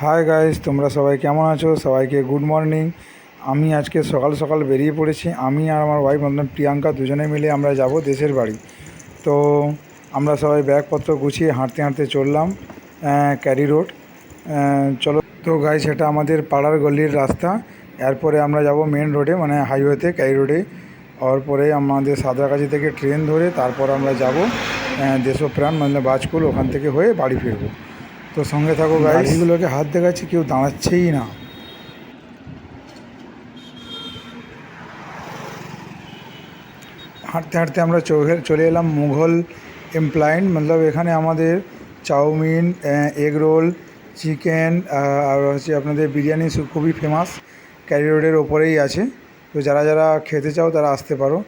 Hi guys তোমরা সবাই কেমন আছো? সবাইকে গুড মর্নিং আমি আজকে সকাল সকাল বেরিয়ে পড়েছি। আমি আর আমার ওয়াইফ মতলব প্রিয়াঙ্কা দুজনে মিলে আমরা যাব দেশের বাড়ি। তো আমরা সবাই ব্যাগপত্র গুছিয়ে হাঁটতে হাঁটতে চললাম ক্যারি রোড চলো। তো গাইস সেটা আমাদের পাড়ার গলির রাস্তা। এরপরে আমরা যাব মেন রোডে মানে হাইওয়েতে ক্যারি রোডে আর পরে আমাদের সাঁতরাগাছি থেকে ট্রেন ধরে তারপর আমরা যাব দেশপ্রাণ মানে বাজকুল ওখান থেকে হয়ে বাড়ি ফিরবো। তো সঙ্গে থাকো গাড়িগুলোকে হাত দেখাচ্ছি, কেউ দাঁড়াচ্ছেই না। হাঁটতে হাঁটতে আমরা চলে এলাম মুঘল এমপ্লয়েন্ট মতলব এখানে আমাদের চাউমিন এগ রোল চিকেন আর হচ্ছে আপনাদের বিরিয়ানি খুবই ফেমাস ক্যারি রোডের ওপরেই আছে। তো যারা যারা খেতে চাও তারা আসতে পারো।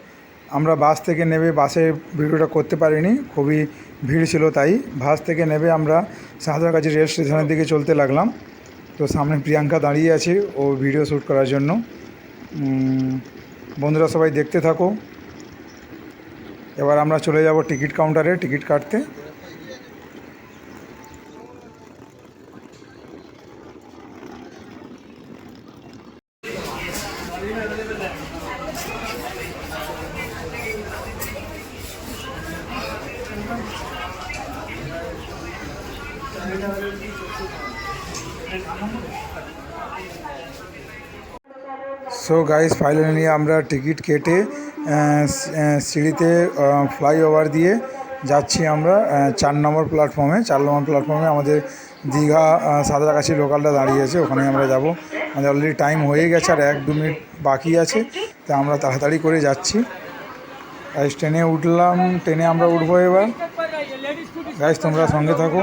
আমরা বাস থেকে নেবে বাসে ভিডিওটা করতে পারিনি, খুবই ভিড় ছিল তাই। বাস থেকে নেবে আমরা সাঁতরাগাছি রেল স্টেশনের দিকে চলতে লাগলাম। তো সামনে প্রিয়াঙ্কা দাঁড়িয়ে আছে ও ভিডিও শ্যুট করার জন্য। বন্ধুরা সবাই দেখতে থাকো। এবার আমরা চলে যাব টিকিট কাউন্টারে টিকিট কাটতে। সো গাইস ফাইনালি আমরা টিকিট কেটে সিঁড়িতে ফ্লাইওভার দিয়ে যাচ্ছি আমরা চার নম্বর প্ল্যাটফর্মে চার নম্বর প্ল্যাটফর্মে আমাদের দীঘা সাঁতরাগাছি লোকালটা দাঁড়িয়ে আছে, ওখানে আমরা যাব। আমাদের অলরেডি টাইম হয়ে গেছে, আর এক দু মিনিট বাকি আছে, তা আমরা তাড়াতাড়ি করে যাচ্ছি। গাইস ট্রেনে উঠলাম ট্রেনে আমরা উঠবো এবার। গাইস, তোমরা সঙ্গে থাকো।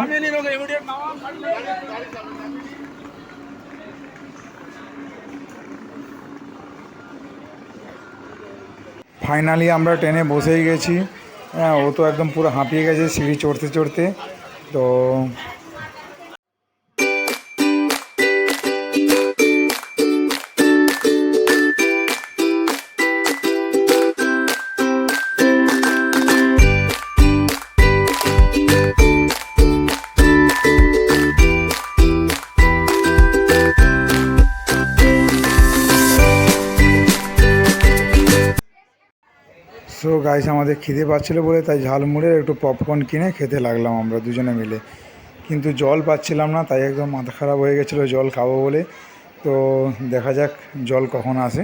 ফাইনালি আমরা ট্রেনে বসেই গেছি। হ্যাঁ ও তো একদম পুরো হাঁপিয়ে গেছে সিঁড়ি চড়তে চড়তে। তো সো গাইস আমাদের খিদে পাচ্ছিলো বলে তাই ঝালমুড়ের একটু পপকর্ন কিনে খেতে লাগলাম আমরা দুজনে মিলে। কিন্তু জল পাচ্ছিলাম না, তাই একদম মাথা খারাপ হয়ে গেছিল, জল খাব বলে। তো দেখা যাক জল কখন আসে।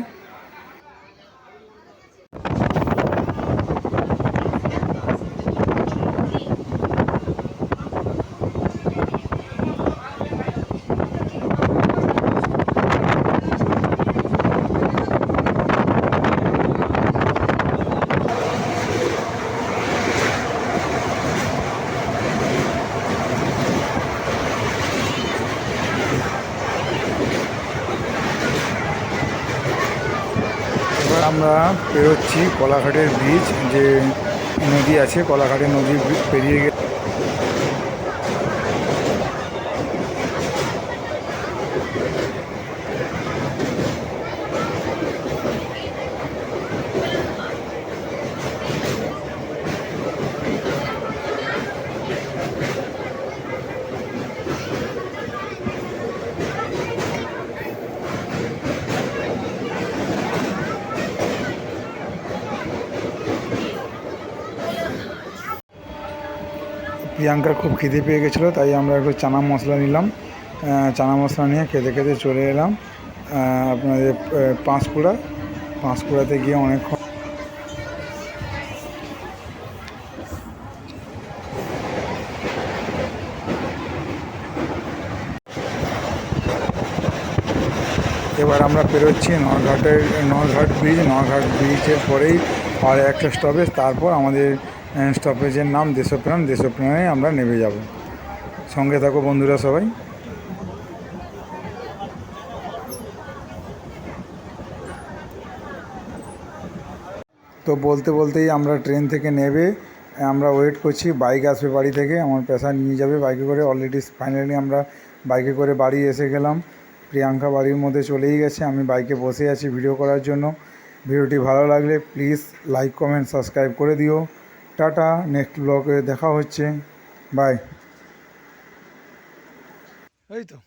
আমরা পেরোচ্ছি কলাঘাটের ব্রিজ যে নদী আছে কলাঘাটের নদী পেরিয়ে প্রিয়াঙ্কার খুব খিদে পেয়ে গেছিল, তাই আমরা একটু চানা মশলা নিলাম। চানা মশলা নিয়ে খেতে খেতে চলে এলাম। আপনাদের পাঁশকুড়া। পাঁশকুড়াতে গিয়ে অনেকক্ষণ এবার আমরা পেরোচ্ছি নরঘাটের নরঘাট ব্রিজ নরঘাট ব্রিজের পরেই আর একটা স্টপেজ তারপর আমাদের স্টপেজের নাম দেশপ্রাণ দেশপ্রাণে আমরা নেমে যাব। সঙ্গে থাকো বন্ধুরা সবাই। তো বলতে বলতেই আমরা ট্রেন থেকে নেবে, আমরা ওয়েট করছি বাইক আসবে বাড়ি থেকে, আমার পেশা নিয়ে যাবে বাইকে করে। অলরেডি ফাইনালি আমরা বাইকে করে বাড়ি এসে গেলাম। প্রিয়াঙ্কা বাড়ির মধ্যে চলেই গেছে, আমি বাইকে বসে আছি ভিডিও করার জন্য। ভিডিওটি ভালো লাগলে প্লিজ লাইক কমেন্ট সাবস্ক্রাইব করে দিও। টাটা নেক্সট ব্লগে দেখা হচ্ছে। বাই এই তো।